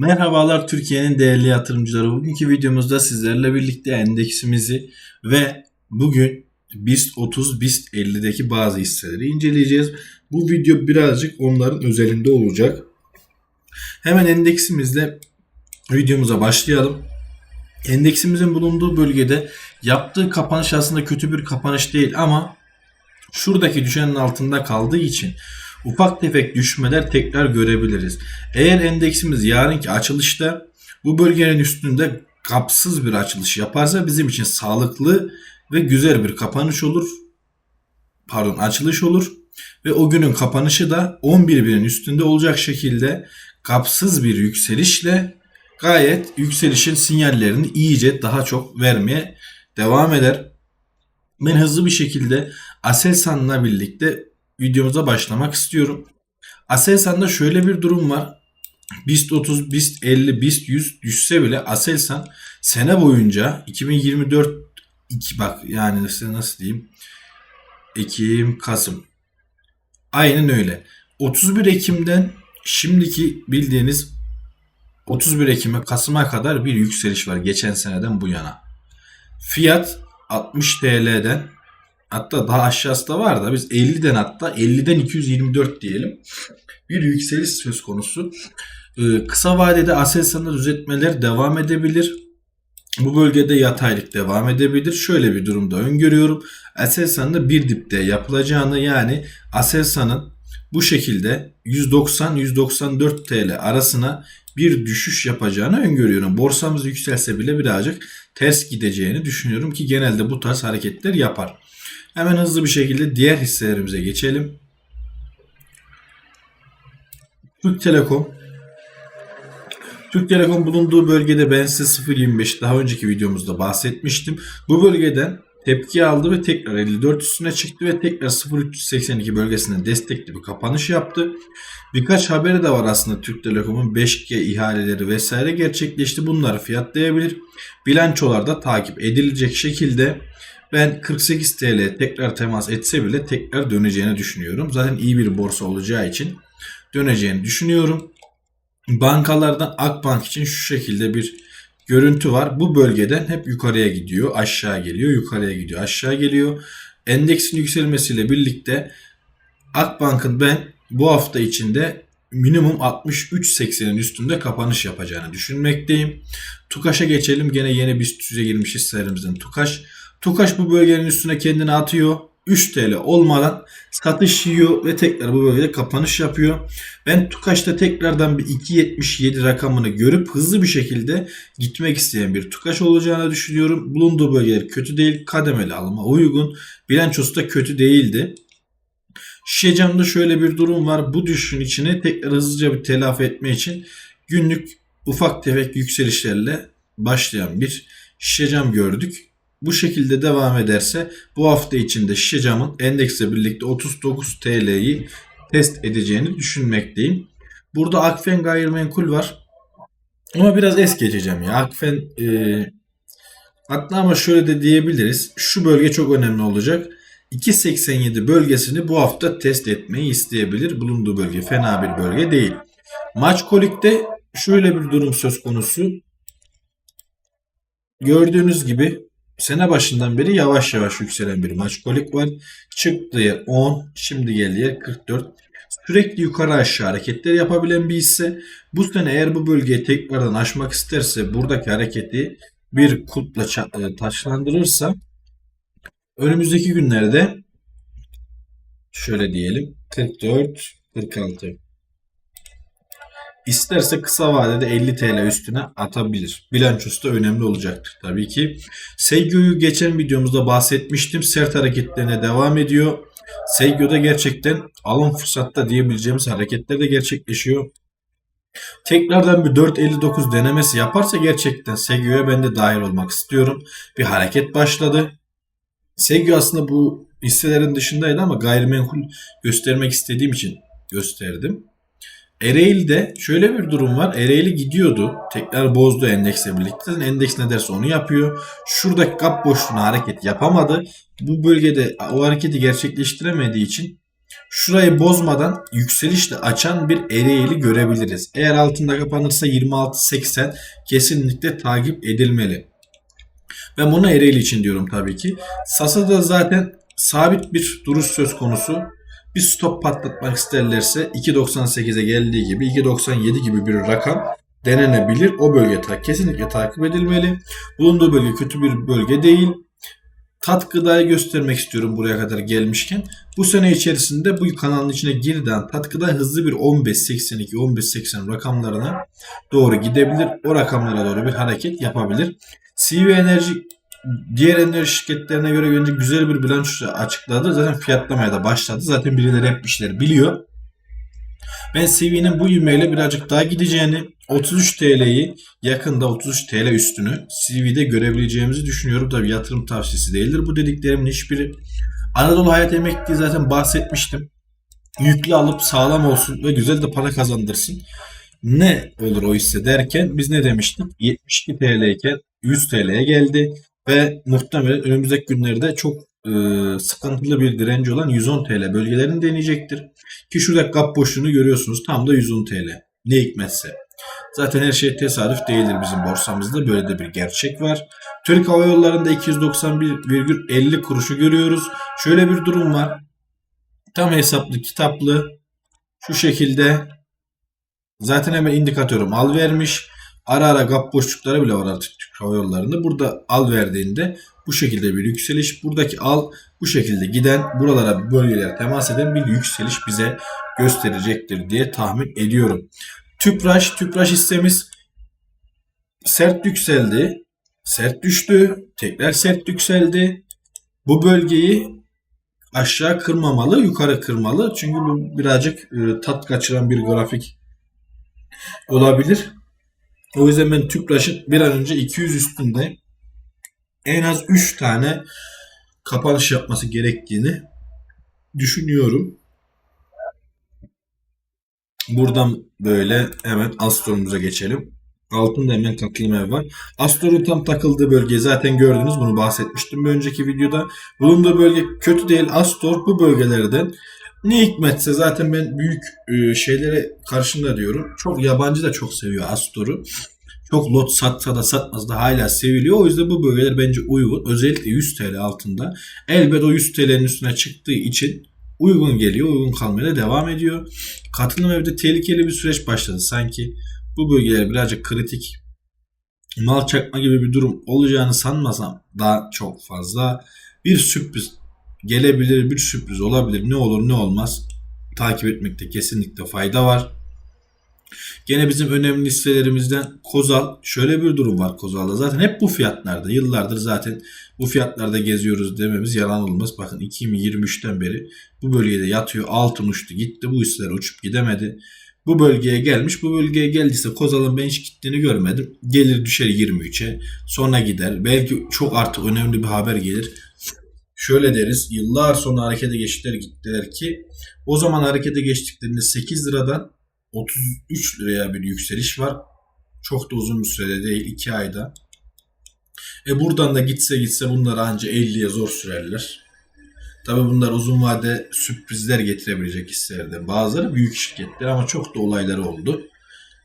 Merhabalar Türkiye'nin değerli yatırımcıları. Bugünkü videomuzda sizlerle birlikte endeksimizi ve bugün BIST 30, BIST 50'deki bazı hisseleri inceleyeceğiz. Bu video birazcık onların özelinde olacak. Hemen endeksimizle videomuza başlayalım. Endeksimizin bulunduğu bölgede yaptığı kapanış aslında kötü bir kapanış değil ama şuradaki düşenin altında kaldığı için ufak tefek düşmeler tekrar görebiliriz. Eğer endeksimiz yarınki açılışta bu bölgenin üstünde kapsız bir açılış yaparsa bizim için sağlıklı ve güzel bir kapanış olur. Pardon açılış olur. Ve o günün kapanışı da 11 binin üstünde olacak şekilde kapsız bir yükselişle gayet yükselişin sinyallerini iyice daha çok vermeye devam eder. Ben hızlı bir şekilde Aselsan'la birlikte videomuza başlamak istiyorum. Aselsan'da şöyle bir durum var. BIST 30, BIST 50, BIST 100 düşse bile Aselsan sene boyunca 2024 iki bak yani nasıl, diyeyim Ekim, Kasım. Aynen öyle. 31 Ekim'den şimdiki bildiğiniz 31 Ekim'e Kasım'a kadar bir yükseliş var geçen seneden bu yana. Fiyat 60 TL'den hatta daha aşağısı da var da biz 50'den hatta 50'den 224 diyelim. Bir yükseliş söz konusu. Ee, kısa vadede Aselsan'da düzeltmeler devam edebilir. Bu bölgede yataylık devam edebilir. Şöyle bir durumda öngörüyorum. Aselsan'da bir dipte yapılacağını yani Aselsan'ın bu şekilde 190-194 TL arasına bir düşüş yapacağını öngörüyorum. Borsamız yükselse bile birazcık ters gideceğini düşünüyorum ki genelde bu tarz hareketler yapar. Hemen hızlı bir şekilde diğer hisselerimize geçelim. Türk Telekom. Türk Telekom bulunduğu bölgede ben size 0.25 daha önceki videomuzda bahsetmiştim. Bu bölgeden tepki aldı ve tekrar 54 üstüne çıktı ve tekrar 0.382 bölgesinde destekli bir kapanış yaptı. Birkaç haberi de var aslında Türk Telekom'un 5G ihaleleri vesaire gerçekleşti. Bunları fiyatlayabilir. Bilançolarda takip edilecek şekilde ben 48 TL tekrar temas etse bile tekrar döneceğini düşünüyorum. Zaten iyi bir borsa olacağı için döneceğini düşünüyorum. Bankalardan Akbank için şu şekilde bir görüntü var. Bu bölgeden hep yukarıya gidiyor, aşağı geliyor, yukarıya gidiyor, aşağı geliyor. Endeksin yükselmesiyle birlikte Akbank'ın ben bu hafta içinde minimum 63.80'in üstünde kapanış yapacağını düşünmekteyim. Tukaş'a geçelim. Gene yeni bir düze girmiş hisselerimizden Tukaş. Tukaş bu bölgenin üstüne kendini atıyor. 3 TL olmadan satış yiyor ve tekrar bu bölgede kapanış yapıyor. Ben Tukaş'ta tekrardan bir 2.77 rakamını görüp hızlı bir şekilde gitmek isteyen bir Tukaş olacağını düşünüyorum. Bulunduğu bölgeler kötü değil. Kademeli alıma uygun. Bilançosu da kötü değildi. Şişecam'da şöyle bir durum var. Bu düşüşün içine tekrar hızlıca bir telafi etme için günlük ufak tefek yükselişlerle başlayan bir şişecam gördük. Bu şekilde devam ederse bu hafta içinde şişecamın endeksle birlikte 39 TL'yi test edeceğini düşünmekteyim. Burada Akfen gayrimenkul var. Ama biraz es geçeceğim ya. Akfen e, hatta ama şöyle de diyebiliriz. Şu bölge çok önemli olacak. 2.87 bölgesini bu hafta test etmeyi isteyebilir. Bulunduğu bölge fena bir bölge değil. Maç kolikte şöyle bir durum söz konusu. Gördüğünüz gibi sene başından beri yavaş yavaş yükselen bir maç kolik var. Çıktığı yer 10, şimdi geldiği yer 44. Sürekli yukarı aşağı hareketler yapabilen bir hisse. Bu sene eğer bu bölgeyi tekrardan aşmak isterse buradaki hareketi bir kulpla taşlandırırsa önümüzdeki günlerde şöyle diyelim 44 46 İsterse kısa vadede 50 TL üstüne atabilir. Bilançosu da önemli olacaktır tabii ki. Seggio'yu geçen videomuzda bahsetmiştim. Sert hareketlerine devam ediyor. Seggio'da gerçekten alım fırsatta diyebileceğimiz hareketler de gerçekleşiyor. Tekrardan bir 4.59 denemesi yaparsa gerçekten Seggio'ya ben de dahil olmak istiyorum. Bir hareket başladı. Seggio aslında bu hisselerin dışındaydı ama gayrimenkul göstermek istediğim için gösterdim. Ereğli'de şöyle bir durum var. Ereğli gidiyordu. Tekrar bozdu endeksle birlikte. Endeks ne derse onu yapıyor. Şuradaki kap boşluğuna hareket yapamadı. Bu bölgede o hareketi gerçekleştiremediği için şurayı bozmadan yükselişle açan bir eğri görebiliriz. Eğer altında kapanırsa 26.80 kesinlikle takip edilmeli. Ben bunu Ereğli için diyorum tabii ki. Sasa'da zaten sabit bir duruş söz konusu. Bir stop patlatmak isterlerse 2.98'e geldiği gibi 2.97 gibi bir rakam denenebilir. O bölge ta kesinlikle takip edilmeli. Bulunduğu bölge kötü bir bölge değil. Tat göstermek istiyorum buraya kadar gelmişken. Bu sene içerisinde bu kanalın içine girden tat hızlı bir 15.82 15.80 rakamlarına doğru gidebilir. O rakamlara doğru bir hareket yapabilir. CV Enerji diğer enerji şirketlerine göre önce güzel bir bilanço açıkladı. Zaten fiyatlamaya da başladı. Zaten birileri hep işleri biliyor. Ben CV'nin bu ivmeyle birazcık daha gideceğini, 33 TL'yi yakında 33 TL üstünü CV'de görebileceğimizi düşünüyorum. Tabi yatırım tavsiyesi değildir. Bu dediklerimin hiçbiri. Anadolu Hayat Emekli zaten bahsetmiştim. Yüklü alıp sağlam olsun ve güzel de para kazandırsın. Ne olur o hisse derken biz ne demiştik? 72 TL iken 100 TL'ye geldi ve muhtemelen önümüzdeki günlerde çok e, sıkıntılı bir direnci olan 110 TL bölgelerini deneyecektir. Ki şurada kap boşluğunu görüyorsunuz tam da 110 TL. Ne hikmetse. Zaten her şey tesadüf değildir bizim borsamızda. Böyle de bir gerçek var. Türk Hava Yolları'nda 291,50 kuruşu görüyoruz. Şöyle bir durum var. Tam hesaplı kitaplı şu şekilde zaten hemen indikatörüm al vermiş. Ara ara gap boşlukları bile var artık Hava Yolları'nda. Burada al verdiğinde bu şekilde bir yükseliş. Buradaki al bu şekilde giden buralara bölgelere temas eden bir yükseliş bize gösterecektir diye tahmin ediyorum. Tüpraş, Tüpraş hissemiz sert yükseldi. Sert düştü. Tekrar sert yükseldi. Bu bölgeyi aşağı kırmamalı, yukarı kırmalı. Çünkü bu birazcık e, tat kaçıran bir grafik olabilir. O yüzden ben Tüpraş'ın bir an önce 200 üstünde en az 3 tane kapanış yapması gerektiğini düşünüyorum. Buradan böyle hemen Astor'umuza geçelim. Altında hemen ev var. Astor'un tam takıldığı bölge zaten gördünüz. Bunu bahsetmiştim bir önceki videoda. Bulunduğu bölge kötü değil. Astor bu bölgelerden ne hikmetse zaten ben büyük e, şeylere karşında diyorum. Çok yabancı da çok seviyor Astor'u. Çok lot satsa da satmaz da hala seviliyor. O yüzden bu bölgeler bence uygun. Özellikle 100 TL altında. Elbet o 100 TL'nin üstüne çıktığı için uygun geliyor. Uygun kalmaya da devam ediyor. Katılım evde tehlikeli bir süreç başladı. Sanki bu bölgeler birazcık kritik mal çakma gibi bir durum olacağını sanmasam daha çok fazla bir sürpriz gelebilir, bir sürpriz olabilir. Ne olur ne olmaz takip etmekte kesinlikle fayda var. Gene bizim önemli listelerimizden Kozal. Şöyle bir durum var Kozal'da. Zaten hep bu fiyatlarda. Yıllardır zaten bu fiyatlarda geziyoruz dememiz yalan olmaz. Bakın 2023'ten beri bu bölgede yatıyor. Altın uçtu gitti. Bu hisseler uçup gidemedi. Bu bölgeye gelmiş. Bu bölgeye geldiyse Kozal'ın ben hiç gittiğini görmedim. Gelir düşer 23'e. Sonra gider. Belki çok artık önemli bir haber gelir. Şöyle deriz. Yıllar sonra harekete geçtiler gittiler ki o zaman harekete geçtiklerinde 8 liradan 33 liraya bir yükseliş var. Çok da uzun bir sürede değil. 2 ayda. E buradan da gitse gitse bunlar anca 50'ye zor sürerler. Tabi bunlar uzun vade sürprizler getirebilecek hisselerden. Bazıları büyük şirketler ama çok da olayları oldu.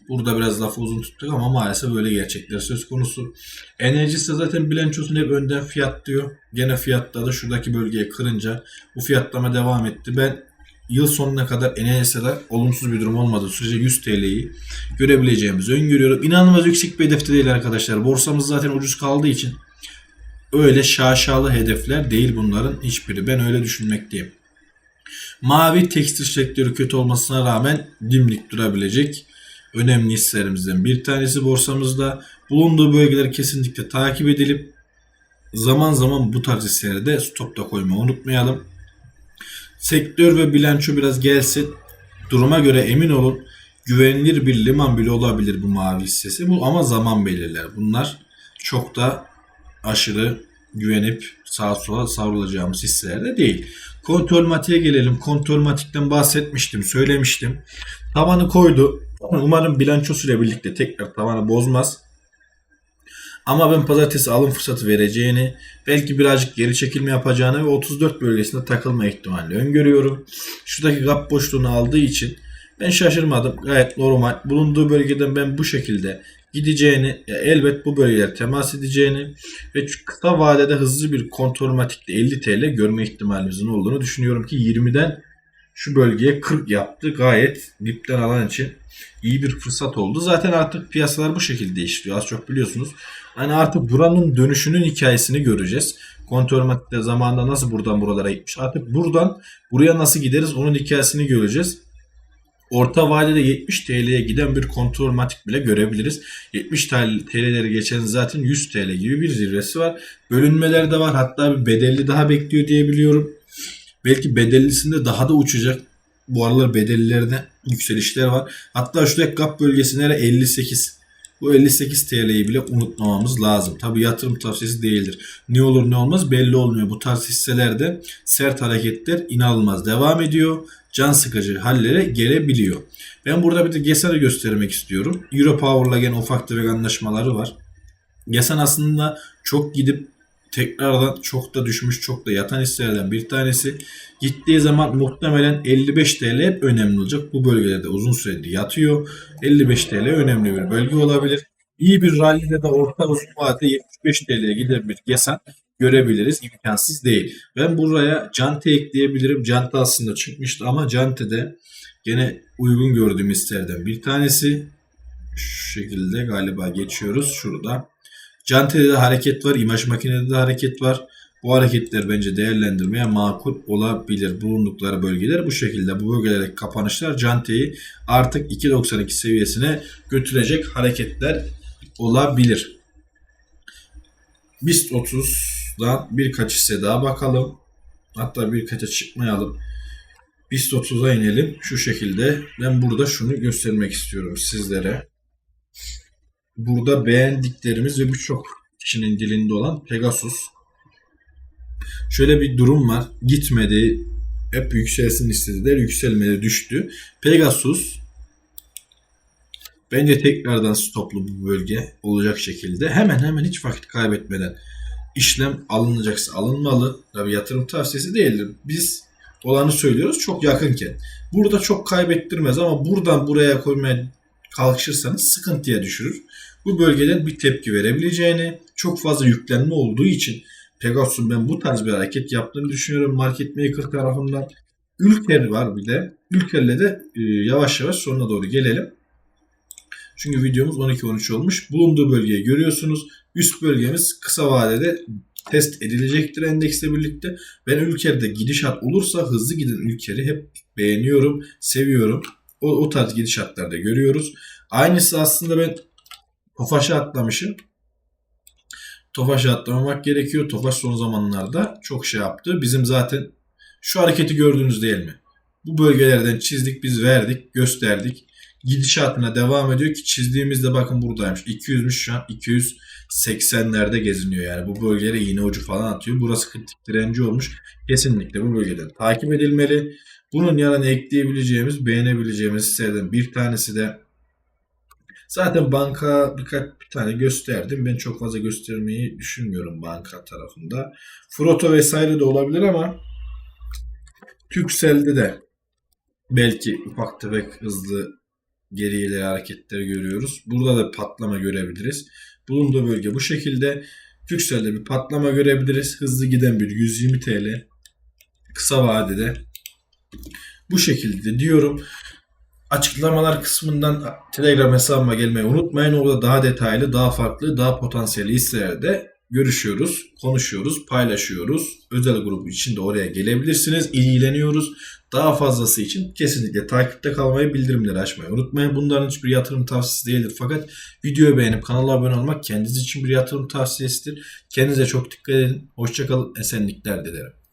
Burada biraz lafı uzun tuttuk ama maalesef böyle gerçekler söz konusu. Enerjisi zaten bilançosunu hep önden fiyatlıyor. Gene fiyatladı. Şuradaki bölgeyi kırınca bu fiyatlama devam etti. Ben yıl sonuna kadar Enes'e olumsuz bir durum olmadığı sürece 100 TL'yi görebileceğimizi öngörüyorum. İnanılmaz yüksek bir hedefte değil arkadaşlar. Borsamız zaten ucuz kaldığı için öyle şaşalı hedefler değil bunların hiçbiri. Ben öyle düşünmekteyim. Mavi tekstil sektörü kötü olmasına rağmen dimdik durabilecek önemli hisselerimizden bir tanesi borsamızda. Bulunduğu bölgeleri kesinlikle takip edilip zaman zaman bu tarz hisseleri de stopta koymayı unutmayalım. Sektör ve bilanço biraz gelsin. Duruma göre emin olun güvenilir bir liman bile olabilir bu mavi hissesi. Bu ama zaman belirler. Bunlar çok da aşırı güvenip sağa sola savrulacağımız hisseler de değil. Kontrol matiğe gelelim. Kontrol matikten bahsetmiştim, söylemiştim. Tavanı koydu. Umarım bilançosuyla birlikte tekrar tavanı bozmaz. Ama ben pazartesi alım fırsatı vereceğini, belki birazcık geri çekilme yapacağını ve 34 bölgesinde takılma ihtimalini öngörüyorum. Şuradaki gap boşluğunu aldığı için ben şaşırmadım. Gayet normal. Bulunduğu bölgeden ben bu şekilde gideceğini, elbet bu bölgeler temas edeceğini ve kısa vadede hızlı bir kontrolmatikte 50 TL görme ihtimalimizin olduğunu düşünüyorum ki 20'den şu bölgeye 40 yaptı. Gayet dipten alan için iyi bir fırsat oldu. Zaten artık piyasalar bu şekilde işliyor. Az çok biliyorsunuz. Hani artık buranın dönüşünün hikayesini göreceğiz. Kontrolmatikte zamanında nasıl buradan buralara gitmiş. Artık buradan buraya nasıl gideriz onun hikayesini göreceğiz. Orta vadede 70 TL'ye giden bir kontrolmatik bile görebiliriz. 70 TL'leri geçen zaten 100 TL gibi bir zirvesi var. Bölünmeler de var. Hatta bir bedelli daha bekliyor diye biliyorum. Belki bedellisinde daha da uçacak. Bu aralar bedellilerde yükselişler var. Hatta şurada gap bölgesi nere 58. Bu 58 TL'yi bile unutmamamız lazım. Tabi yatırım tavsiyesi değildir. Ne olur ne olmaz belli olmuyor. Bu tarz hisselerde sert hareketler inanılmaz devam ediyor. Can sıkıcı hallere gelebiliyor. Ben burada bir de GESA'yı göstermek istiyorum. Europower'la gene ufak tefek anlaşmaları var. GESAN aslında çok gidip tekrardan çok da düşmüş çok da yatan hisselerden bir tanesi. Gittiği zaman muhtemelen 55 TL hep önemli olacak. Bu bölgelerde uzun süredir yatıyor. 55 TL önemli bir bölge olabilir. İyi bir rallide de orta uzun vadede 75 TL'ye giden bir GESAN görebiliriz. İmkansız değil. Ben buraya Cante ekleyebilirim. Cante aslında çıkmıştı ama Cante'de gene uygun gördüğüm hisselerden bir tanesi. Şu şekilde galiba geçiyoruz. Şurada. Cante'de de hareket var. imaj makinede de hareket var. Bu hareketler bence değerlendirmeye makul olabilir. Bulundukları bölgeler bu şekilde. Bu bölgelerdeki kapanışlar Cante'yi artık 2.92 seviyesine götürecek hareketler olabilir. BIST 30'dan birkaç hisse daha bakalım. Hatta birkaça çıkmayalım. BIST 30'a inelim. Şu şekilde. Ben burada şunu göstermek istiyorum sizlere burada beğendiklerimiz ve birçok kişinin dilinde olan Pegasus. Şöyle bir durum var. Gitmedi. Hep yükselsin istediler. Yükselmedi düştü. Pegasus bence tekrardan stoplu bu bölge olacak şekilde hemen hemen hiç vakit kaybetmeden işlem alınacaksa alınmalı. Tabi yatırım tavsiyesi değildir. Biz olanı söylüyoruz çok yakınken. Burada çok kaybettirmez ama buradan buraya koymaya kalkışırsanız sıkıntıya düşürür. Bu bölgeden bir tepki verebileceğini, çok fazla yüklenme olduğu için Pegasus'un ben bu tarz bir hareket yaptığını düşünüyorum market maker tarafından. Ülker var bir de. Ülker'le de e, yavaş yavaş sonuna doğru gelelim. Çünkü videomuz 12-13 olmuş. Bulunduğu bölgeyi görüyorsunuz. Üst bölgemiz kısa vadede test edilecektir endeksle birlikte. Ben ülkede gidişat olursa hızlı giden ülkeleri hep beğeniyorum, seviyorum. O, o tarz gidişatlarda görüyoruz. Aynısı aslında ben Tofaş'a atlamışım. Tofaş'a atlamamak gerekiyor. Tofaş son zamanlarda çok şey yaptı. Bizim zaten şu hareketi gördünüz değil mi? Bu bölgelerden çizdik biz verdik gösterdik. Gidişatına devam ediyor ki çizdiğimizde bakın buradaymış. 200'müş şu an 280'lerde geziniyor yani. Bu bölgelere iğne ucu falan atıyor. Burası kritik direnci olmuş. Kesinlikle bu bölgeden takip edilmeli. Bunun yanına ekleyebileceğimiz, beğenebileceğimiz hisselerden bir tanesi de Zaten banka birkaç bir tane gösterdim. Ben çok fazla göstermeyi düşünmüyorum banka tarafında. Froto vesaire de olabilir ama Türkcell'de de belki ufak tefek hızlı geri ileri hareketler görüyoruz. Burada da patlama görebiliriz. Bulunduğu bölge bu şekilde. Türkcell'de bir patlama görebiliriz. Hızlı giden bir 120 TL. Kısa vadede bu şekilde diyorum. Açıklamalar kısmından Telegram hesabıma gelmeyi unutmayın. Orada daha detaylı, daha farklı, daha potansiyeli hisselerde görüşüyoruz, konuşuyoruz, paylaşıyoruz. Özel grubu için de oraya gelebilirsiniz. İlgileniyoruz. Daha fazlası için kesinlikle takipte kalmayı, bildirimleri açmayı unutmayın. Bunların hiçbir yatırım tavsiyesi değildir. Fakat videoyu beğenip kanala abone olmak kendiniz için bir yatırım tavsiyesidir. Kendinize çok dikkat edin. Hoşçakalın. Esenlikler dilerim.